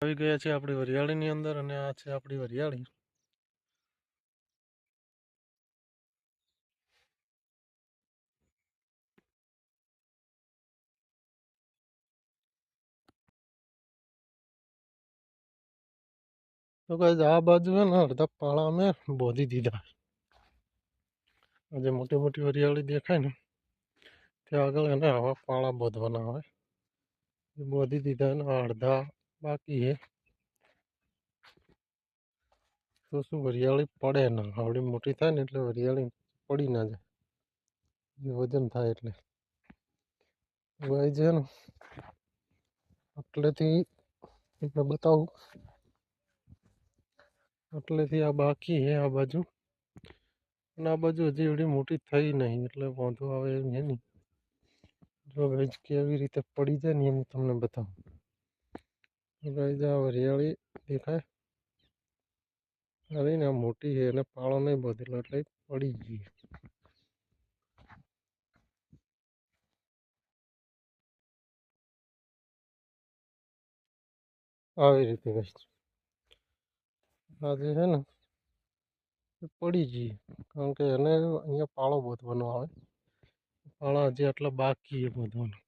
આવી ગયા છે આપણી વરિયાળીની અંદર અને આ છે આપણી વરિયાળી તો કઈ આ બાજુ હે ને અડધા પાળા અમે બોધી દીધા આજે મોટી મોટી વરિયાળી દેખાય ને ત્યાં આગળ એને આવા પાળા બોધવાના હોય બોધી દીધા અડધા बाकी है सो सो वरियाली पड़े ना अवड़ी मोटी था ने એટલે વરિયાળી પડી ના જાય જે વજન થાય એટલે વજન એટલે થી એટલે બતાવું એટલે થી આ બાકી છે આ बाजू ને આ बाजू જેવડી મોટી થઈ નહીં એટલે બોધું આવે ને જો ભેજ કેવી રીતે પડી જાય ને તમને બતાવું गाइस आ हरियाली देखा अरे ना मोटी है ना पाड़ो नहीं बदलो पड़ी गई पड़ी जी कारण पाड़ो बदवा है पाड़ा हजे आटला बाकी है बोधवा